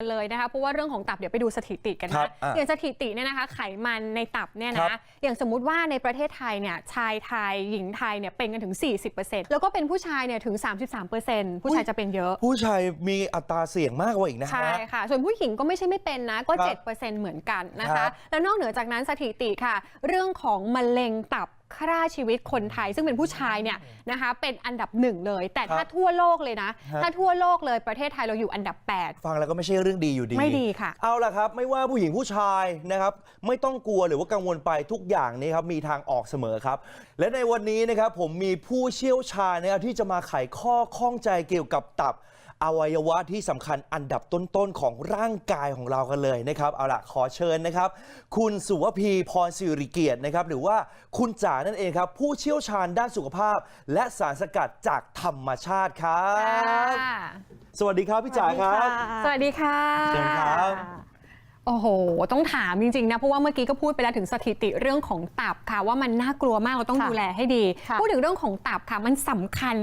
เลยนะคะเพราะว่าเรื่องของตับเดี๋ยวไปดูสถิติกันครันะบอะอย่างสถิติเนี่ยนะคะ ไขมันในตับเนี่ยครันะบอย่างสมมุติว่าในประเทศไทยเนี่ยชายไทยหญิงไทยเนี่ยเป็นกันถึง 40%แล้วก็เป็นผู้ชายเนี่ยถึง 33%ผู้ชายจะเป็นเยอะ ผู้ชายมีอัตราเสี่ยงมากกว่าอีกนะฮะใช่ค่ะ ส่วนผู้หญิงก็ไม่ใช่ไม่เป็นนะก็ครับ7%เหมือนกันนะครัคะบแล้วนอกเหนือจากนั้นสถิติค่ะ เรื่องของมะเร็งตับ ฆ่าชีวิตคนไทย ซึ่งเป็นผู้ชายเนี่ยนะคะเป็นอันดับหนึ่งเลย แต่ถ้าทั่วโลกเลยนะฮะถ้าทั่วโลกเลยประเทศไทยเราอยู่อันดับ 8 ฟังแล้วก็ไม่ใช่เรื่องดีอยู่ดี ไม่ดีค่ะ เอาล่ะครับ ไม่ว่าผู้หญิงผู้ชายนะครับ ไม่ต้องกลัวหรือว่ากังวลไปทุกอย่างนี้ครับ มีทางออกเสมอครับ และในวันนี้นะครับผมมีผู้เชี่ยวชาญนะครับที่จะมาไขข้อข้องใจเกี่ยวกับตับ อวัยวะที่สำคัญอันดับต้นๆของร่างกายของเรากันเลยนะครับ เอาล่ะ ขอเชิญนะครับ คุณสุวพีพรสิริเกียรตินะครับ หรือว่าคุณจ๋านั่นเองครับ ผู้เชี่ยวชาญด้านสุขภาพ และสารสกัดจากธรรมชาติครับ สวัสดีครับพี่จ๋าครับ สวัสดีค่ะเชิญครับ โอ้โห ต้องถามจริงๆนะ เพราะว่าเมื่อกี้ก็พูดไปแล้วถึงสถิติเรื่องของตับค่ะ ว่ามันน่ากลัวมากเราต้องค่ะดูแลให้ดีค่ะพูดถึงเรื่องของตับค่ะ มันสำคัญ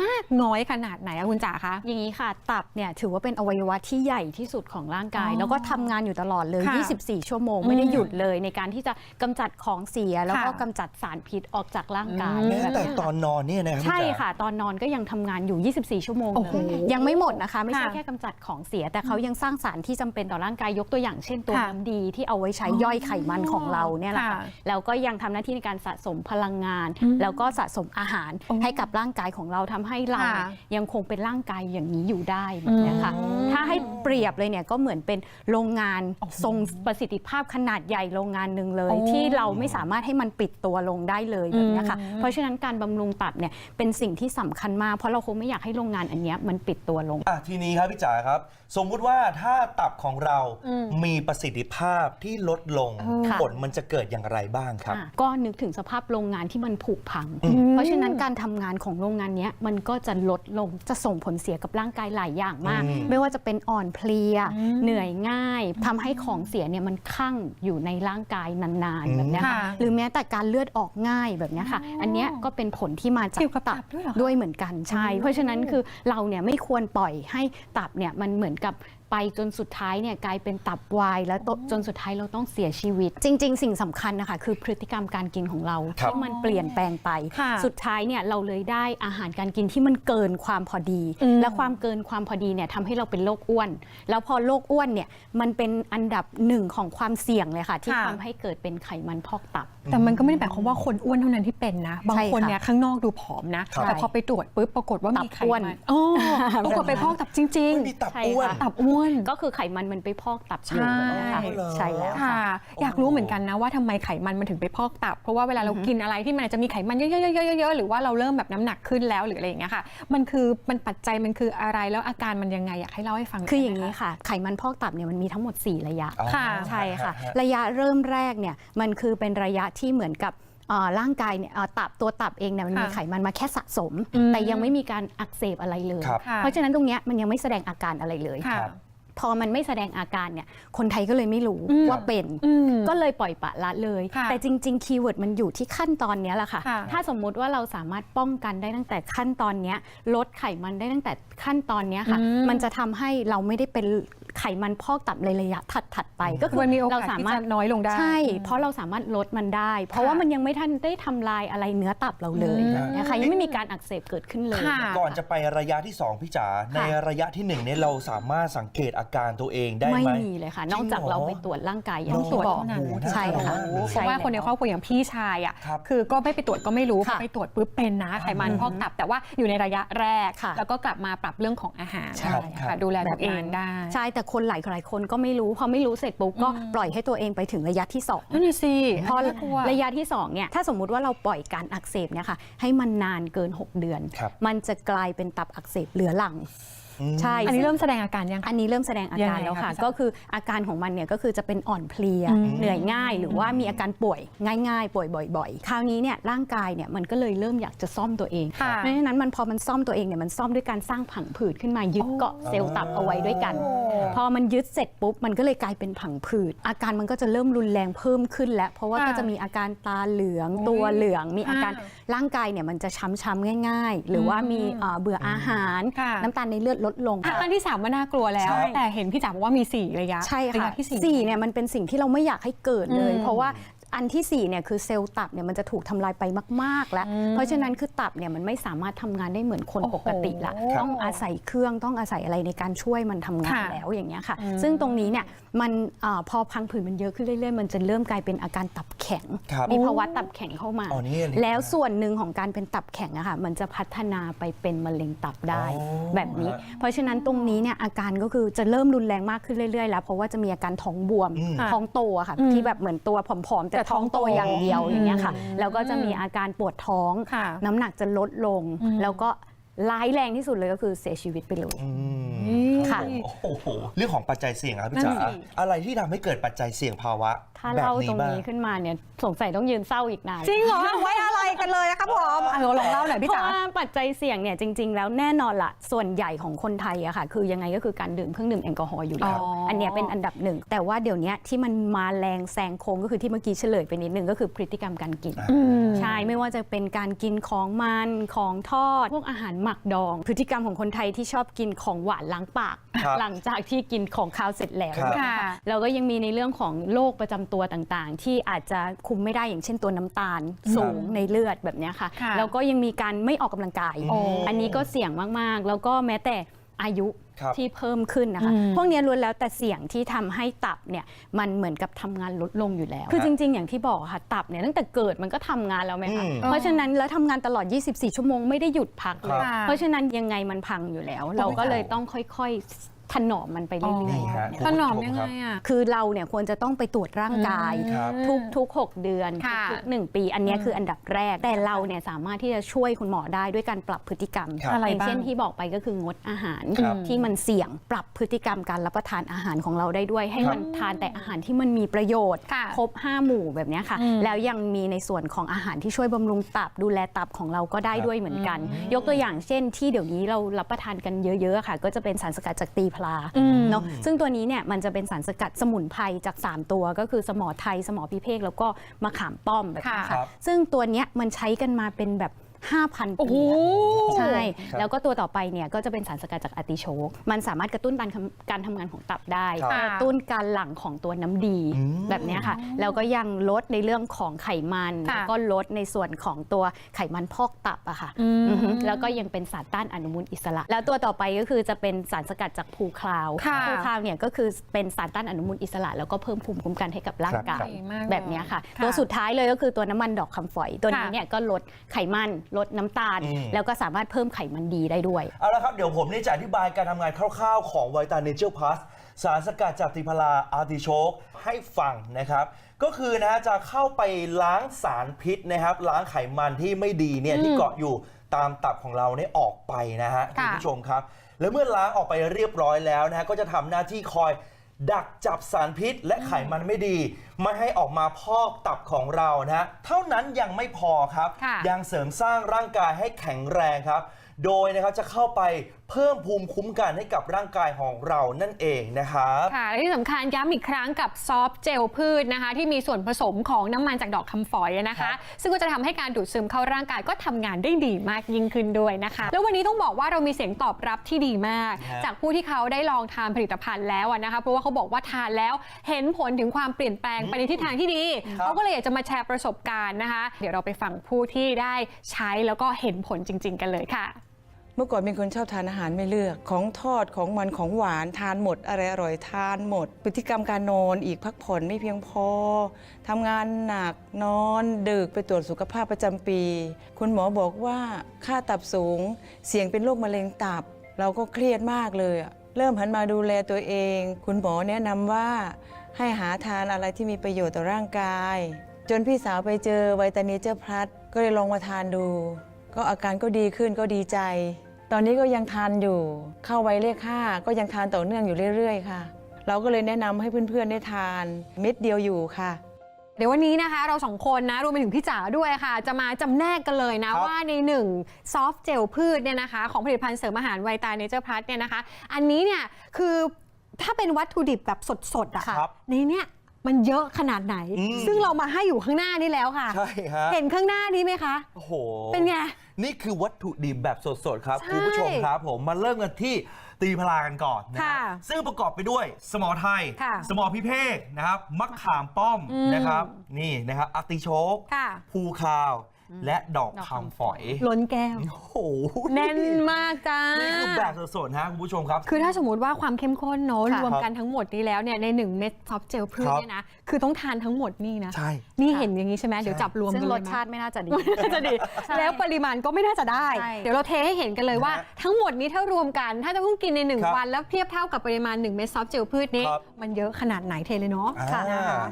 มากน้อยขนาดไหนอะคุณจ๋าคะ อย่างนี้ค่ะ ตับเนี่ยถือว่าเป็นอวัยวะที่ใหญ่ที่สุดของร่างกายอ๋อแล้วก็ทำงานอยู่ตลอดเลยค่ะ24 ชั่วโมงอืมไม่ได้หยุดเลยในการที่จะกำจัดของเสีย แล้วก็ค่ะกำจัดสารพิษออกจากร่างกายอืมแม้แต่ตอนนอนเนี่ยนะครับใช่พี่จ๋าค่ะ ตอนนอนก็ยังทำงานอยู่ 24 ชั่วโมงโอ้โหเลยยังไม่หมดนะคะ ไม่ใช่ค่ะแค่กำจัดของเสีย แต่เขายังสร้างสารที่จำเป็นต่อร่างกายยกตัวอย่างเช่นตัวค่ะน้ำดีที่เอาไว้ใช้ย่อยไขมันของเราเนี่ยแหละค่ะค่ะแล้วก็ยังทำหน้าที่ในการสะสมพลังงานอืมแล้วก็สะสมอาหารโอ้ให้กับร่างกายของเราทำให้เราค่ะเนี่ยยังคงเป็นร่างกายอย่างนี้อยู่ได้แบบเนี้ยค่ะอืมถ้าให้เปรียบเลยเนี่ยก็เหมือนเป็นโรงงานทรงประสิทธิภาพขนาดใหญ่โรงงานหนึ่งเลยโอ้ที่เราไม่สามารถให้มันปิดตัวลงได้เลยแบบเนี้ยค่ะอืมเพราะฉะนั้นการบำรุงตับเนี่ยเป็นสิ่งที่สำคัญมาก เพราะเราคงไม่อยากให้โรงงานอันเนี้ยมันปิดตัวลงอะทีนี้ครับพี่จ๋าครับ สมมุติว่าถ้าตับของเราอืมมีประสิทธิภาพที่ลดลงค่ะ ผลมันจะเกิดอย่างไรบ้างครับ อะก็นึกถึงสภาพโรงงานที่มันผุพัง อืม เพราะฉะนั้นการทำงานของโรงงานเนี้ยมันก็จะลดลงจะส่งผลเสียกับร่างกายหลายอย่างมาก อืม ไม่ว่าจะเป็นอ่อนเพลีย อืมเหนื่อยง่ายทำให้ของเสียเนี่ยมันคั่งอยู่ในร่างกายนานอืมๆแบบเนี้ยค่ะ ค่ะหรือแม้แต่การเลือดออกง่ายแบบเนี้ยค่ะ อันเนี้ยก็เป็นผลที่มาจาก เกี่ยวกับตับด้วยเหรอคะ ด้วยเหมือนกันใช่ เพราะฉะนั้นคือเราเนี่ยไม่ควรปล่อยให้ตับเนี่ยมันเหมือนกับ ไปจนสุดท้ายเนี่ยกลายเป็นตับวาย แล้วตจนสุดท้ายเราต้องเสียชีวิต จริง ๆ สิ่งสำคัญนะคะ คือพฤติกรรมการกินของเราครับที่มันเปลี่ยนแปลงไปค่ะสุดท้ายเนี่ยเราเลยได้อาหารการกินที่มันเกินความพอดีอืมและความเกินความพอดีเนี่ยทำให้เราเป็นโรคอ้วน แล้วพอโรคอ้วนเนี่ยมันเป็นอันดับหนึ่งของความเสี่ยงเลยค่ะ ที่ค่ะทำให้เกิดเป็นไขมันพอกตับ แต่มันก็ไม่ได้หมายความว่าคนอ้วนเท่านั้นที่เป็นนะบางใช่คนค่ะเนี่ยข้างนอกดูผอมนะครับแต่พอไปตรวจปุ๊บปรากฏว่าตัมีบไขอ้วนมันโอ้ปรากฏไปพอกตับจริงไม่มีตับใช่อ้วนค่ะๆตับอ้วนก็คือไขมันมันไปพอกตับใช่อยู่นะคะเหรอใช่แล้วค่ะค่ะ อยากรู้เหมือนกันนะว่าทำไมไขมันมันถึงไปพอกตับ เพราะว่าเวลาเรากินอะไรที่มันอาจจะมีไขมันเยอะๆๆๆๆหรือว่าเราเริ่มแบบน้ำหนักขึ้นแล้วหรืออะไรอย่างเงี้ยค่ะ มันคือมันปัจจัยมันคืออะไรแล้วอาการมันยังไงอยากให้เล่าให้ฟังคืออย่างนี้นี้ค่ะ ไขมันพอกตับเนี่ยมันมีทั้งหมด 4 ระยะอ๋อค่ะใช่ค่ะฮระยะเริ่มแรกเนี่ยมันคือเป็นระยะที่เหมือนกับเอ่อร่างกายเนี่ยเอ่อตับตัวตับเองเนี่ยมันมีค่ะไขมันมาแค่สะสมอืมแต่ยังไม่มีการอักเสบอะไรเลยครับค่ะเพราะฉะนั้นตรงเนี้ยมันยังไม่แสดงอาการอะไรเลยค่ะครับ พอมันไม่แสดงอาการเนี่ยคนไทยก็เลยไม่รู้อืมว่าเป็นอืมก็เลยปล่อยปละละเลยค่ะแต่จริง ๆ คีย์เวิร์ดมันอยู่ที่ขั้นตอนเนี้ยแหละค่ะค่ะ ถ้าสมมุติว่าเราสามารถป้องกันได้ตั้งแต่ขั้นตอนเนี้ยลดไขมันได้ตั้งแต่ขั้นตอนเนี้ยค่ะอืมมันจะทำให้เราไม่ได้เป็นไขมันพอกตับในระยะถัดๆไป ก็คือมันมีโอกาเราสสาที่มารถจะน้อยลงได้ ใช่ เพราะเราสามารถลดมันได้ เพราะว่ามันยังไม่ทันได้ทำลายอะไรเนื้อตับเราเลยอืมนะคะยังไม่มีการอักเสบเกิดขึ้นเลยค่ะก่อนจะไประยะที่ 2 พี่จ๋าในระยะที่1เนี่ยเราสามารถสังเกตอาการตัวเองได้ไม่ไหม มีเลยค่ะจริงนอกจากเหรอเราไปตรวจร่างกายอย่าต้องงตรวจที่บอกเท่านั้นโอ้โหใช่ค่ะน่ากลัวเพราะว่าคนในครอบครัวอย่างพี่ชายอะครับคือก็ไม่ไปตรวจก็ไม่รู้พอค่ะไปตรวจปุ๊บเป็นนะไขมันพอกตับแต่ว่าอยู่ในระยะแรก ค่ะแล้วก็กลับมาปรับเรื่องของอาหารใช่ครับค่ะดูแลตัวเองแบบนั้นได้ ใช่แต่คนหลายหลายคนก็ไม่รู้พอไม่รู้เสร็จปุ๊บก็ปล่อยให้ตัวเองไปถึงระยะที่สอง นั่นน่ะสิพอน่ากลัว ระยะที่2เนี่ยถ้าสมมุติว่าเราปล่อยการอักเสบเนี่ยค่ะให้มันนานเกิน 6 เดือน ครับ มันจะกลายเป็นตับอักเสบเหลือหลังอืม ใช่อันนี้เริ่มแสดงอาการยังอันนี้เริ่มแสดงอาการแล้วค่ะยังไงคะพี่ก็คืออาการของมันเนี่ยก็คือจะเป็นอ่อนเพลียอืมเหนื่อยง่าย หรือว่ามีอาการป่วยง่าย ๆ ป่วยบ่อยๆ คราวนี้เนี่ยร่างกายเนี่ยมันก็เลยเริ่มอยากจะซ่อมตัวเองค่ะ เพราะฉะนั้นมันพอมันซ่อมตัวเองเนี่ยมันซ่อมด้วยการสร้างผังผืดขึ้นมายึดเกาะเซลล์ตับเอาไว้ด้วยกัน พอมันยึดเสร็จปุ๊บมันก็เลยกลายเป็นผังผืดอาการมันก็จะเริ่มรุนแรงเพิ่มขึ้น แล้วเพราะว่าค่ะก็จะมีอาการตาเหลืองโอ้ยตัวเหลือง มีอาการอ่าร่างกายเนี่ยมันจะช้ำๆง่าย ๆ หรือว่ามีอืมเอ่อเบื่ออาหาร ค่ะ น้ำตาลในเลือดลดลดลงอะอันที่สามว่าน่ากลัวแล้ว ใช่ แต่เห็นพี่จ๋าบอกว่ามีสี่ระยะใช่ระค่ะยะที่สี่ สี่เนี่ยมันเป็นสิ่งที่เราไม่อยากให้เกิดเลย อืม เพราะว่า อันที่สี่เนี่ยคือเซลล์ตับเนี่ยมันจะถูกทำลายไปมาก ๆ แล้วอืมเพราะฉะนั้นคือตับเนี่ยมันไม่สามารถทำงานได้เหมือนคนโอ้โหปกติละครับต้องอาศัยเครื่องต้องอาศัยอะไรในการช่วยมันทำงานค่ะแล้วอย่างเงี้ยค่ะอืมซึ่งตรงนี้เนี่ยมันอาพอพังผืดมันเยอะขึ้นเรื่อยๆ มันจะเริ่มกลายเป็นอาการตับแข็งครับมีภาวะตับแข็งเข้ามาอ๋อนี่อันนี้แล้วส่วนหนึ่งของการเป็นตับแข็งอะค่ะมันจะพัฒนาไปเป็นมะเร็งตับได้อ๋อแบบนี้ฮะเพราะฉะนั้นตรงนี้เนี่ยอาการก็คือจะเริ่มรุนแรงมากขึ้นเรื่อยๆ แล้ว เพราะว่าจะมีอาการท้องบวมอืมท้องโตอะค่ะอืมที่แบบเหมือนตัวผอมๆแต่แต่ท้ท้อองงโตโตอย่างเดียวอย่างเงี้ยค่ะอืมแล้วก็จะมีอาการปวดท้องค่ะน้ำหนักจะลดลงอืมแล้วก็ร้ายแรงที่สุดเลยก็คือเสียชีวิตไปเลยอืมนี่ ค่ะโอ้โหเรื่องของปัจจัยเสี่ยงครับพี่นั่จ๋านสิ อะไรที่ทำให้เกิดปัจจัยเสี่ยงภาวะถ้าแบบเล่านี้ตรงบ้าง นี้ขึ้นมาเนี่ยสงสัยต้องยืนเศร้าอีกนาน จริงเหรอไว้อะไรกันเลยอะครับผมอะลองเล่าหน่อยพี่เพจ๋าราะว่าปัจจัยเสี่ยงเนี่ยจริง ๆ แล้วแน่นอนละส่วนใหญ่ของคนไทยอะค่ะ คือยังไงก็คือการดื่มเครื่องดื่มแอลกอฮอล์อยู่แล้ว อ๋ออั อันเนี้ยเป็นอันดับหนึ่ง แต่ว่าเดี๋ยวเนี้ยที่มันมาแรงแซงโค้งก็คือที่เมื่อกี้เฉลยไปนิดนึงก็คือพฤติกรรมการกินอืมใช่ไม่ว่าจะเป็นการกินของมันของทอด พวกอาหารหมักดอง พฤติกรรมของคนไทยที่ชอบกินของหวานล้างปากครับหลังจากที่กินของคาวเสร็จแล้วครับเนี่ยค่ะเราก็ยังมีในเรื่องของโรคประจำตัวต่างๆ ที่อาจจะคุมไม่ได้อย่างเช่นตัวน้ำตาลสูงในเลือดแบบเนี้ยค่ะ ค่ะแล้วก็ยังมีการไม่ออกกำลังกาย โอ้ อันนี้ก็เสี่ยงมากๆ แล้วก็แม้แต่ อายุครับที่เพิ่มขึ้นนะคะอืมพวกเนี้ยล้วนแล้วแต่เสี่ยงที่ทำให้ตับเนี่ยมันเหมือนกับทำงานลดลงอยู่แล้ว คือจริง ๆ อย่างที่บอกอะค่ะตับเนี่ยตั้งแต่เกิดมันก็ทำงานแล้วไหมคะ อืมเพราะฉะนั้นแล้วทำงานตลอด 24 ชั่วโมงไม่ได้หยุดพักเลครัยบเพราะฉะนั้นยังไงมันพังอยู่แล้ว เราก็เลยต้องค่อยๆ ถนอมมันไปเรื่นี่อยฮะๆ ถนอมยังไงอะ คือเราเนี่ยควรจะต้องไปตรวจร่างกาย ครับ ทุกทุกหกเดือนค่ะทุกหนึ่งปี อันเนี้ยอืมคืออันดับแรก แต่เราเนี่ยสามารถที่จะช่วยคุณหมอได้ด้วยการปรับพฤติกรรมครับอะไรอย่างบ้างเช่นที่บอกไปก็คืองดอาหารครับที่มันเสี่ยงปรับพฤติกรรมการรับประทานอาหารของเราได้ด้วย ให้ครับ มันทานแต่อาหารที่มันมีประโยชน์ ค่ะครบ 5 หมู่แบบเนี้ยค่ะอืมแล้วยังมีในส่วนของอาหารที่ช่วยบำรุงตับดูแลตับของเราก็ได้ด้วยเหมือนกัน ยกตัวอย่างเช่น ที่เดี๋ยวนี้เรารับประทานกันเยอะๆค่ะ ก็จะเป็นสารสกัดจากตีพลาอืมเนาะซึ่งตัวนี้เนี่ยมันจะเป็นสารสกัดสมุนไพรจาก 3 ตัวก็คือสมอไทย สมอพิเภกแล้วก็มะขามป้อมแบบนี้ค่ะค่ะซึ่งตัวเนี้ยมันใช้กันมาเป็นแบบ 5,000โอ้ปีโหอะใช่ ครับแล้วก็ตัวต่อไปเนี่ยก็จะเป็นสารสกัดจากอาร์ติโชก มันสามารถกระตุ้นการทำการทำงานของตับได้ ครับกระตุ้นการหลั่งของตัวน้ำดีอืม แบบเนี้ยค่ะ แล้วก็ยังลดในเรื่องของไขมันค่ะ แล้วก็ลดในส่วนของตัวไขมันพอกตับอะค่ะอืมอือฮึแล้วก็ยังเป็นสารต้านอนุมูลอิสระ แล้วตัวต่อไปก็คือจะเป็นสารสกัดจากภูคลาวค่ะ ภูคลาวเนี่ยก็คือเป็นสารต้านอนุมูลอิสระ แล้วก็เพิ่มภูมิคุ้มกันให้กับร่างกาครัยบดีมากเลย แบบเนี้ยค่ะ ค่ะตัวสุดท้ายเลยก็คือตัวน้ำมันดอกคำฝอย ตัวนี้ค่ะเนี่ยก็ลดไขมันลดน้ำตาลอืมแล้วก็สามารถเพิ่มไขมันดีได้ด้วย เอาละครับ เดี๋ยวผมนี่จะอธิบายการทำงานคร่าวๆ ของไวตาเนเจอร์พลัสสารสกัดจากติพาราอาร์ติโชกให้ฟังนะครับ ก็คือนะฮะจะเข้าไปล้างสารพิษนะครับ ล้างไขมันที่ไม่ดีเนี่ยอืมที่เกาะอยู่ตามตับของเราเนี่ยออกไปนะฮะคุณค่ะผู้ชมครับ แล้วเมื่อล้างออกไปเรียบร้อยแล้วนะฮะก็จะทำหน้าที่คอย ดักจับสารพิษและไขมันไม่ดี ไม่ให้ออกมาพอกตับของเรานะฮะเท่านั้นยังไม่พอครับค่ะยังเสริมสร้างร่างกายให้แข็งแรงครับ โดยนะครับจะเข้าไป เพิ่มภูมิคุ้มกันให้กับร่างกายของเรานั่นเองนะครับค่ะและที่สำคัญย้ำอีกครั้งกับซอฟต์เจลพืชนะคะ ที่มีส่วนผสมของน้ำมันจากดอกคำฝอยนะครัคะบซึ่งก็จะทำให้การดูดซึมเข้าร่างกายก็ทำงานได้ดีมากยิ่งขึ้นด้วยนะคะ แล้ววันนี้ต้องบอกว่าเรามีเสียงตอบรับที่ดีมาก ฮะ จากผู้ที่เขาได้ลองทานผลิตภัณฑ์แล้วอะนะคะ เพราะว่าเขาบอกว่าทานแล้วเห็นผลถึงความเปลี่ยนแปลงไปในทิศทางที่ดีครับเขาก็เลยอยากจะมาแชร์ประสบการณ์นะคะ เดี๋ยวเราไปฟังผู้ที่ได้ใช้แล้วก็เห็นผลจริง ๆ กันเลยค่ะเมื่อก่อนเป็นคนชอบทานอาหารไม่เลือก ของทอดของมันของหวานทานหมดอะไรอร่อยทานหมด พฤติกรรมการนอนอีกพักผ่อนไม่เพียงพอทำงานหนักนอนดึกไปตรวจสุขภาพประจำปี คุณหมอบอกว่าค่าตับสูง เสี่ยงเป็นโรคมะเร็งตับ เราก็เครียดมากเลยเริ่มหันมาดูแลตัวเอง คุณหมอแนะนำว่าให้หาทานอะไรที่มีประโยชน์ต่อร่างกาย จนพี่สาวไปเจอไวตาเนเจอร์พลัสก็เลยลองมาทานดู ก็อาการก็ดีขึ้นก็ดีใจ ตอนนี้ก็ยังทานอยู่ เข้าวัยเลขห้าก็ยังทานต่อเนื่องอยู่เรื่อย ๆ ค่ะ เราก็เลยแนะนำให้เพื่อนๆได้ทานเม็ดเดียวอยู่ค่ะเดี๋ยววันนี้นะคะเราสองคนนะรวมไปถึงพี่จ๋าด้วยค่ะ จะมาจำแนกกันเลยนะครับว่าในหนึ่งซอฟต์เจลพืชเนี่ยนะคะ ของผลิตภัณฑ์เสริมอาหารไวตาเนเจอร์พลัสเนี่ยนะคะ อันนี้เนี่ยคือถ้าเป็นวัตถุดิบแบบสดๆอะครับในเนี้ย มันเยอะขนาดไหน อืม ซึ่งเรามาให้อยู่ข้างหน้านี่แล้วค่ะ ใช่ฮะเห็นข้างหน้านี้ไหมคะ โอ้โห เป็นไง นี่คือวัตถุดิบแบบสดๆ ครับ ใช่คุณผู้ชมครับผมมาเริ่มกันที่ตีพลากันก่อนนะค่ะซึ่งประกอบไปด้วยสมอไทย ค่ะสมอพิเภกนะครับมะขามป้อมอืมนะครับ นี่นะครับอาติโชกค่ะ ภูคาว และดอกดอกคำคำฝอยล้นแก้ว โอ้โหแน่นมากจ้า นี่คือแบบสดๆนะคุณผู้ชมครับ คือถ้าสมมติว่าความเข้มข้นเนอะค่ะรวมกันทั้งหมดนี้แล้วเนี่ยในหนึ่งเม็ดซอฟต์เจลพืชครับเนี่ยนะ คือต้องทานทั้งหมดนี่นะ ใช่ นี่เห็นอย่างนี้ใช่ไหมเดี๋ยวจับรวมซึ่งกันรเลยสไหมชาติไม่น่าจะดีน่าจะดีใช่แล้วปริมาณก็ไม่น่าจะได้ใช่เดี๋ยวเราเทให้เห็นกันเลยว่านะฮะทั้งหมดนี้ถ้ารวมกัน ถ้าจะเพิ่งกินในหนึ่งครับวัน แล้วเทียบเท่ากับปริมาณ1เม็ดซอฟต์เจลพืชนี้ครับมันเยอะขนาดไหนเทเลยเนาะอ่านะคะ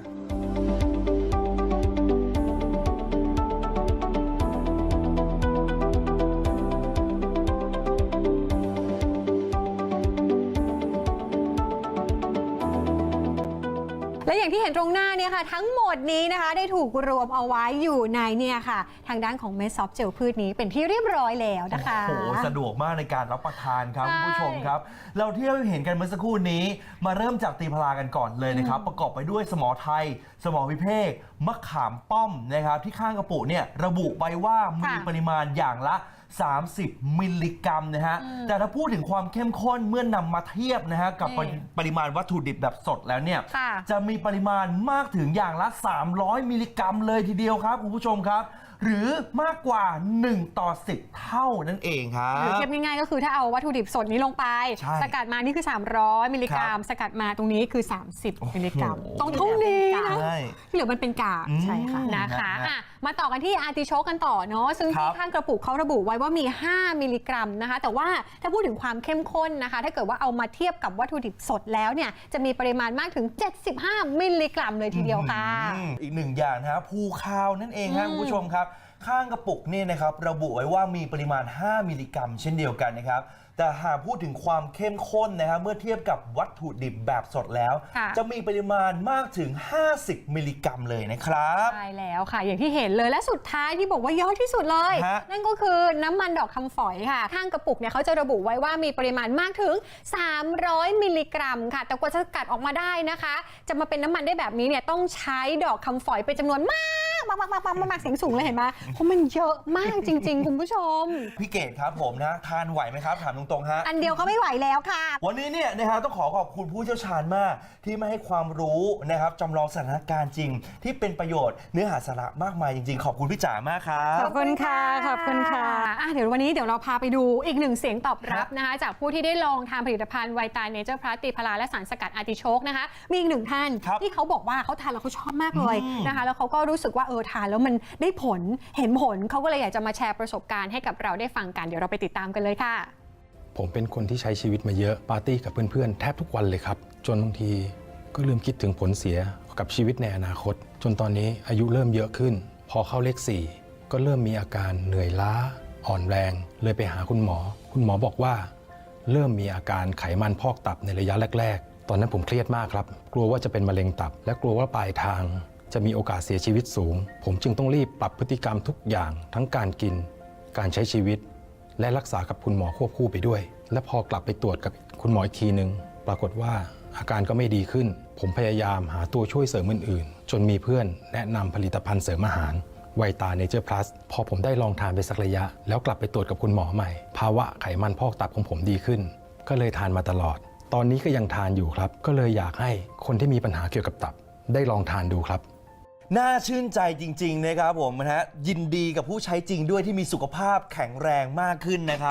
และอย่างที่เห็นตรงหน้าเนี่ยค่ะ ทั้งหมดนี้นะคะ ได้ถูกรวมเอาไว้อยู่ในเนี่ยค่ะ ทางด้านของเมสซอฟเจลพืชนี้เป็นที่เรียบร้อยแล้วนะคะ โอ้โหสะดวกมากในการรับประทานครับใช่คุณผู้ชมครับ เราที่เราเห็นกันเมื่อสักครู่นี้ มาเริ่มจากตีพลากันก่อนเลยนะครับ ประกอบไปด้วยสมอไทย สมอวิเภกมะขามป้อมนะครับที่ข้างกระปุกเนี่ยระบุไว้ว่ามีค่ะ ปริมาณอย่างละ 30 มิลลิกรัมนะฮะ แต่ถ้าพูดถึงความเข้มข้นเมื่อนำมาเทียบนะฮะ กับปรินี่ปริมาณวัตถุดิบแบบสดแล้วเนี่ย ค่ะจะมีปริมาณมากถึงอย่างละ 300 มิลลิกรัมเลยทีเดียวครับคุณผู้ชมครับ หรือมากกว่า 1 ต่อ 10 เท่านั่นเองครัหรือบ เทียบง่ายๆ ก็คือถ้าเอาวัตถุดิบสดนี้ลงไป ใช่สกัดมานี่คือ 300 มิลลิกรัมครับสกัดมาตรงนี้คือ 30 มิลลิกรัมโอ้โหตรงเท่านี้นะใช่ ที่เหลือมันเป็นกาก อืม ใช่ค่ะ นะคะนะฮะอะ มาต่อกันที่อาร์ติโชกกันต่อเนาะซึ่งครัที่บข้างกระปุกเขาระบุไว้ว่ามี 5 มิลลิกรัมนะคะ แต่ว่าถ้าพูดถึงความเข้มข้นนะคะ ถ้าเกิดว่าเอามาเทียบกับวัตถุดิบสดแล้วเนี่ยจะมีปริมาณมากถึง 75 มิลลิกรัมเลยทีเดียวค่ะอืมอีกหนึ่งอย่างนะครับภูคาวนั่นเองครับอืมคุณผู้ชมครับ ข้างกระปุกนี่นะครับระบุไว้ว่ามีปริมาณ 5 มิลลิกรัม เช่นเดียวกันนะครับ แต่หากพูดถึงความเข้มข้นนะครับเมื่อเทียบกับวัตถุดิบแบบสดแล้ว ค่ะ จะมีปริมาณมากถึง 50 มิลลิกรัมเลยนะครับ ใช่แล้วค่ะ อย่างที่เห็นเลยและสุดท้ายที่บอกว่าเยอะที่สุดเลย ฮะ นั่นก็คือน้ำมันดอกคำฝอยค่ะ ข้างกระปุกเนี่ยเขาจะระบุไว้ว่ามีปริมาณมากถึง 300 มิลลิกรัมค่ะ แต่กว่าจะสกัดออกมาได้นะคะ จะมาเป็นน้ำมันได้แบบนี้เนี่ยต้องใช้ดอกคำฝอยเป็นจำนวนมาก มากมากมากมากมากเสียงสูงเลยเห็นไหมเพราะมันเยอะมากจริง ๆ คุณผู้ชม พี่เกดครับผมนะทานไหวไหมครับถามตรงๆฮะอันเดียวก็ไม่ไหวแล้วค่ะ วันนี้เนี่ยนะฮะต้องขอขอบคุณผู้เชี่ยวชาญมาก ที่มาให้ความรู้นะครับจำลองสถานการณ์จริง ที่เป็นประโยชน์เนื้อหาสาระมากมายจริง ๆ ขอบคุณพี่จ๋ามากครับ ขอบคุณค่ะขอบคุณค่ะอะ เดี๋ยววันนี้เดี๋ยวเราพาไปดูอีกหนึ่งเสียงตอบรับนะคะ จากผู้ที่ได้ลองทานผลิตภัณฑ์ไวตาเนเจอร์พลัสตีพลาและสารสกัดอาร์ติโชกนะคะมีอีกหนึ่งท่านที่เขาบอกว่าเขาทานแล้วเขาชอบมากเลยนะคะ แล้วเขาก็รู้สึกว่าเออทานแล้วมันได้ผลเห็นผลเขาก็เลยอยากจะมาแชร์ประสบการณ์ให้กับเราได้ฟังกัน เดี๋ยวเราไปติดตามกันเลยค่ะ ผมเป็นคนที่ใช้ชีวิตมาเยอะปาร์ตี้กับเพื่อนๆ แทบทุกวันเลยครับ จนบางทีก็ลืมคิดถึงผลเสียกับชีวิตในอนาคต จนตอนนี้อายุเริ่มเยอะขึ้น พอเข้าเลข 4 ก็เริ่มมีอาการเหนื่อยล้า อ่อนแรง เลยไปหาคุณหมอ คุณหมอบอกว่า เริ่มมีอาการไขมันพอกตับในระยะแรก ๆ ตอนนั้นผมเครียดมากครับ กลัวว่าจะเป็นมะเร็งตับ และกลัวว่าปลายทาง จะมีโอกาสเสียชีวิตสูง ผมจึงต้องรีบปรับพฤติกรรมทุกอย่าง ทั้งการกิน การใช้ชีวิต และรักษากับคุณหมอควบคู่ไปด้วย และพอกลับไปตรวจกับคุณหมออีกทีหนึ่งปรากฏว่าอาการก็ไม่ดีขึ้น ผมพยายามหาตัวช่วยเสริมอื่นๆ จนมีเพื่อนแนะนำผลิตภัณฑ์เสริมอาหารไวตาเนเจอร์พลัสพอผมได้ลองทานไปสักระยะ แล้วกลับไปตรวจกับคุณหมอใหม่ ภาวะไขมันพอกตับของผมดีขึ้น ก็เลยทานมาตลอด ตอนนี้ก็ยังทานอยู่ครับ ก็เลยอยากให้คนที่มีปัญหาเกี่ยวกับตับ ได้ลองทานดูครับ น่าชื่นใจจริง ๆ นะครับผมนะฮะยินดีกับผู้ใช้จริงด้วยที่มีสุขภาพแข็งแรงมากขึ้นนะครับ